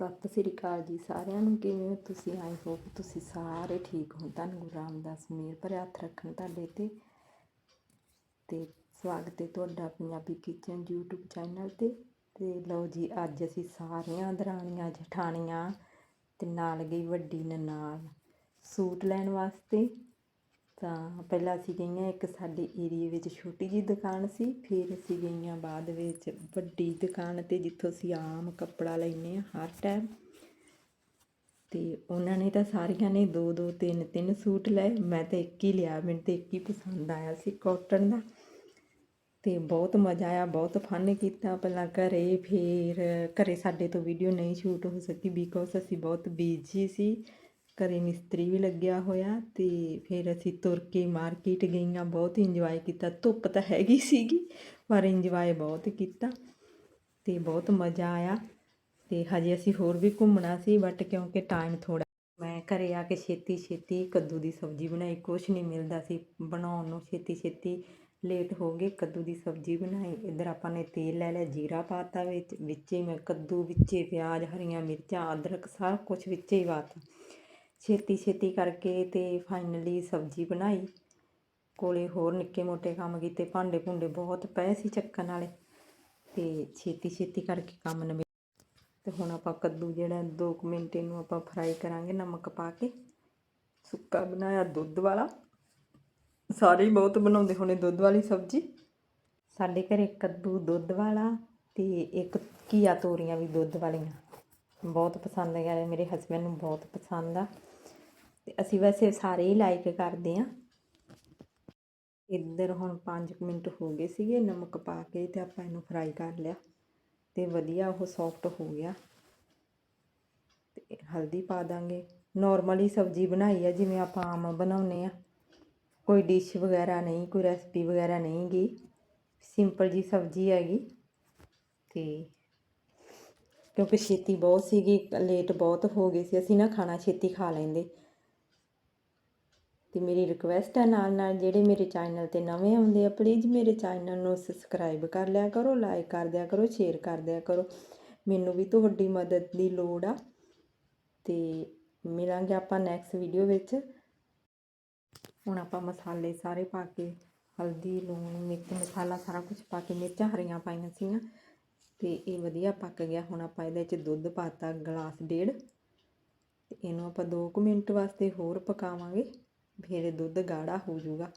ਸਤਿ ਸ੍ਰੀ ਅਕਾਲ ਜੀ ਸਾਰਿਆਂ ਨੂੰ, ਕਿਵੇਂ ਹੋ ਤੁਸੀਂ? ਆਈ ਹੋਪ ਤੁਸੀਂ ਸਾਰੇ ਠੀਕ ਹੋ ਤੁਹਾਨੂੰ ਗੁਰੂ ਰਾਮਦਾਸ ਮੇਰ ਭਰਿਆ ਹੱਥ ਰੱਖਣ ਤੁਹਾਡੇ ਤੇ। ਤੇ ਸਵਾਗਤ ਹੈ ਤੁਹਾਡਾ ਪੰਜਾਬੀ ਕਿਚਨ YouTube ਚੈਨਲ ਤੇ। ਤੇ ਲਓ ਜੀ, ਅੱਜ ਅਸੀਂ ਸਾਰੀਆਂ ਦਰਾਣੀਆਂ, ਜਠਾਣੀਆਂ ਤੇ ਨਾਲ ਗਈ ਵੱਡੀ ਨਨਾਣ। ਸੂਟ ਲੈਣ ਵਾਸਤੇ ਤਾਂ ਪਹਿਲਾਂ ਅਸੀਂ ਗਈਆਂ ਇੱਕ ਸਾਡੇ ਏਰੀਏ ਵਿੱਚ ਛੋਟੀ ਜਿਹੀ ਦੁਕਾਨ ਸੀ, ਫਿਰ ਅਸੀਂ ਗਈਆਂ ਬਾਅਦ ਵਿੱਚ ਵੱਡੀ ਦੁਕਾਨ ਤੇ ਜਿੱਥੋਂ ਅਸੀਂ ਆਮ ਕੱਪੜਾ ਲੈਂਦੇ ਹਾਂ ਹਰ ਟਾਈਮ ਅਤੇ ਉਹਨਾਂ ਨੇ ਤਾਂ ਸਾਰੀਆਂ ਨੇ ਦੋ ਦੋ, ਤਿੰਨ ਤਿੰਨ ਸੂਟ ਲਏ। ਮੈਂ ਤਾਂ ਇੱਕ ਹੀ ਲਿਆ, ਮੈਨੂੰ ਤਾਂ ਇੱਕ ਹੀ ਪਸੰਦ ਆਇਆ ਸੀ ਕਾਟਨ ਦਾ। ਤੇ ਬਹੁਤ ਮਜ਼ਾ ਆਇਆ, ਬਹੁਤ ਫਨ ਕੀਤਾ। ਪਹਿਲਾਂ ਘਰੇ ਫਿਰ, ਘਰੇ ਸਾਡੇ ਤੋਂ ਵੀਡੀਓ ਨਹੀਂ ਸ਼ੂਟ ਹੋ ਸਕੀ ਬਿਕੋਜ਼ ਅਸੀਂ ਬਹੁਤ ਬੀਜੀ ਸੀ। ਘਰੇ ਮਿਸਤਰੀ ਵੀ ਲੱਗਿਆ ਹੋਇਆ ਤੇ ਫਿਰ ਅਸੀਂ ਤੁਰ ਕੇ ਮਾਰਕੀਟ ਗਈਆਂ ਬਹੁਤ ਇੰਜੋਏ ਕੀਤਾ। ਧੁੱਪ ਤਾਂ ਹੈਗੀ ਸੀਗੀ, ਪਰ ਇੰਜੋਏ ਬਹੁਤ ਕੀਤਾ ਤੇ ਬਹੁਤ ਮਜ਼ਾ ਆਇਆ ਤੇ ਹਜੇ ਅਸੀਂ ਹੋਰ ਵੀ ਘੁੰਮਣਾ ਸੀ ਬਟ ਕਿਉਂਕਿ ਟਾਈਮ ਥੋੜਾ ਮੈਂ ਘਰੇ ਆ ਕੇ ਛੇਤੀ ਛੇਤੀ ਕੱਦੂ ਦੀ ਸਬਜ਼ੀ ਬਣਾਈ, ਕੁਛ ਨਹੀਂ ਮਿਲਦਾ ਸੀ। ਬਣਾਉਣ ਨੂੰ ਛੇਤੀ ਛੇਤੀ ਲੇਟ ਹੋ ਗਏ, ਕੱਦੂ ਦੀ ਸਬਜ਼ੀ ਬਣਾਈ। ਇੱਧਰ ਆਪਾਂ ਨੇ ਤੇਲ ਲੈ ਲਿਆ, ਜੀਰਾ ਪਾਤਾ ਵਿੱਚ, ਵਿੱਚੇ ਮੈਂ ਕੱਦੂ, ਵਿੱਚੇ ਪਿਆਜ਼, ਹਰੀਆਂ ਮਿਰਚਾਂ, ਅਦਰਕ, ਸਾਰਾ ਕੁਝ ਵਿੱਚੇ ਹੀ ਪਾਤਾ ਛੇਤੀ ਛੇਤੀ ਕਰਕੇ ਤੇ ਫਾਈਨਲੀ ਸਬਜ਼ੀ ਬਣਾਈ। ਕੋਲੇ ਹੋਰ ਨਿੱਕੇ ਮੋਟੇ ਕੰਮ ਕੀਤੇ, ਭਾਂਡੇ ਭੁੰਡੇ ਬਹੁਤ ਪਏ ਸੀ ਚੱਕਣ ਵਾਲੇ। ਤੇ ਛੇਤੀ ਛੇਤੀ ਕਰਕੇ ਕੰਮ ਨਿਬੇ ਤੇ ਹੁਣ ਆਪਾਂ ਕੱਦੂ ਜਿਹੜਾ 2 ਮਿੰਟ ਇਹਨੂੰ ਆਪਾਂ ਫਰਾਈ ਕਰਾਂਗੇ ਨਮਕ ਪਾ ਕੇ। ਸੁੱਕਾ ਬਣਾਇਆ ਦੁੱਧ ਵਾਲਾ। ਸਾਰੇ ਹੀ ਬਹੁਤ ਬਣਾਉਂਦੇ ਹੋਣੇ ਦੁੱਧ ਵਾਲੀ ਸਬਜ਼ੀ। ਸਾਡੇ ਘਰੇ ਕੱਦੂ ਦੁੱਧ ਵਾਲਾ ਤੇ ਇੱਕ ਘੀਆ ਤੋਰੀਆਂ ਵੀ ਦੁੱਧ ਵਾਲੀਆਂ। ਬਹੁਤ ਪਸੰਦ ਹੈ, ਮੇਰੇ ਹਸਬੰਡ ਨੂੰ ਬਹੁਤ ਪਸੰਦ ਆ। ਤੇ ਅਸੀਂ ਵੈਸੇ ਸਾਰੇ ਹੀ ਲਾਈਕ ਕਰਦੇ ਆ ਇੱਧਰ ਹੁਣ 5 ਮਿੰਟ ਹੋ ਗਏ ਸੀਗੇ, ਨਮਕ ਪਾ ਕੇ ਤੇ ਆਪਾਂ ਇਹਨੂੰ ਫਰਾਈ ਕਰ ਲਿਆ। ਤੇ ਵਧੀਆ ਉਹ ਸੌਫਟ ਹੋ ਗਿਆ। ਤੇ ਹਲਦੀ ਪਾ ਦਾਂਗੇ। ਨਾਰਮਲੀ ਸਬਜ਼ੀ ਬਣਾਈ ਆ, ਜਿਵੇਂ ਆਪਾਂ ਆਮ ਬਣਾਉਨੇ ਆ ਕੋਈ ਡਿਸ਼ ਵਗੈਰਾ ਨਹੀਂ, ਕੋਈ ਰੈਸਪੀ ਵਗੈਰਾ ਨਹੀਂ ਗੀ। ਸਿੰਪਲ ਜੀ ਸਬਜ਼ੀ ਹੈਗੀ। ਤੇ ਕਿਉਂਕਿ ਛੇਤੀ ਬਹੁਤ ਸੀਗੀ ਲੇਟ ਬਹੁਤ ਹੋ ਗਈ ਸੀ, ਅਸੀਂ ਨਾ ਖਾਣਾ ਛੇਤੀ ਖਾ ਲੈਂਦੇ। ਤੇ ਮੇਰੀ ਰਿਕਵੈਸਟ ਹੈ ਨਾਲ ਨਾਲ ਜਿਹੜੇ ਮੇਰੇ ਚੈਨਲ ਤੇ ਨਵੇਂ ਆਉਂਦੇ ਆ ਪਲੀਜ਼ ਮੇਰੇ ਚੈਨਲ ਨੂੰ ਸਬਸਕ੍ਰਾਈਬ ਕਰ ਲਿਆ ਕਰੋ ਲਾਈਕ ਕਰ ਦਿਆ ਕਰੋ ਸ਼ੇਅਰ ਕਰ ਦਿਆ ਕਰੋ। ਮੈਨੂੰ ਵੀ ਤੁਹਾਡੀ ਮਦਦ ਦੀ ਲੋੜ ਆ। ਤੇ ਮਿਲਾਂਗੇ ਆਪਾਂ ਨੈਕਸਟ ਵੀਡੀਓ ਵਿੱਚ। ਹੁਣ ਆਪਾਂ ਮਸਾਲੇ ਸਾਰੇ ਪਾ ਕੇ, ਹਲਦੀ, ਲੂਣ, ਮਿਰਚ, ਮਸਾਲਾ ਸਾਰਾ ਕੁਝ ਪਾ ਕੇ ਮਿਰਚਾਂ ਹਰੀਆਂ ਪਾਈਆਂ ਸੀਗੀਆਂ। ਤੇ ਇਹ ਵਧੀਆ ਪੱਕ ਗਿਆ। ਹੁਣ ਆਪਾਂ ਇਹਦੇ ਵਿੱਚ ਦੁੱਧ ਪਾਤਾ ਗਲਾਸ ਡੇਢ। ਤੇ ਇਹਨੂੰ ਆਪਾਂ 2 ਮਿੰਟ ਵਾਸਤੇ ਹੋਰ ਪਕਾਵਾਂਗੇ। ਫਿਰ ਇਹ ਦੁੱਧ ਗਾੜਾ ਹੋ ਜਾਊਗਾ।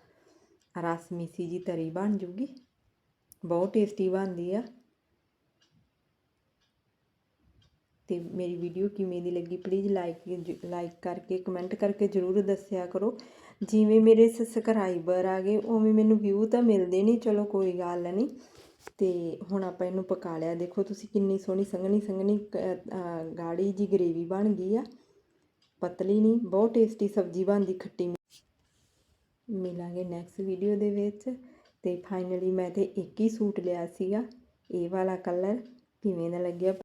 ਰਸ ਮਿੱਸੀ ਜੀ ਤਰੀ ਬਣ ਜੂਗੀ ਬਹੁਤ ਟੇਸਟੀ ਬਣਦੀ ਆ। ਤੇ ਮੇਰੀ ਵੀਡੀਓ ਕਿਵੇਂ ਦੀ ਲੱਗੀ ਪਲੀਜ਼ ਲਾਈਕ ਲਾਈਕ ਕਰਕੇ ਕਮੈਂਟ ਕਰਕੇ ਜਰੂਰ ਦੱਸਿਆ ਕਰੋ। ਜਿਵੇਂ ਮੇਰੇ ਸਬਸਕ੍ਰਾਈਬਰ ਆ ਗਏ, ਉਵੇਂ ਮੈਨੂੰ ਵਿਊ ਤਾਂ ਮਿਲਦੇ ਨਹੀਂ ਚਲੋ ਕੋਈ ਗੱਲ ਨਹੀਂ ਅਤੇ ਹੁਣ ਆਪਾਂ ਇਹਨੂੰ ਪਕਾ ਲਿਆ। ਦੇਖੋ, ਤੁਸੀਂ ਕਿੰਨੀ ਸੋਹਣੀ ਸੰਘਣੀ ਸੰਘਣੀ ਗਾੜੀ ਜੀ ਗਰੇਵੀ ਬਣ ਗਈ ਆ। ਪਤਲੀ ਨਹੀਂ, ਬਹੁਤ ਟੇਸਟੀ ਸਬਜ਼ੀ ਬਣਦੀ ਖੱਟੀ ਮਿਲਾਂਗੇ ਨੈਕਸਟ ਵੀਡੀਓ ਦੇ ਵਿੱਚ। ਤੇ ਫਾਈਨਲੀ ਮੈਂ ਤੇ ਇੱਕ ਹੀ ਸੂਟ ਲਿਆ ਸੀਗਾ। ਇਹ ਵਾਲਾ ਕਲਰ ਕਿਵੇਂ ਦਾ ਲੱਗਿਆ?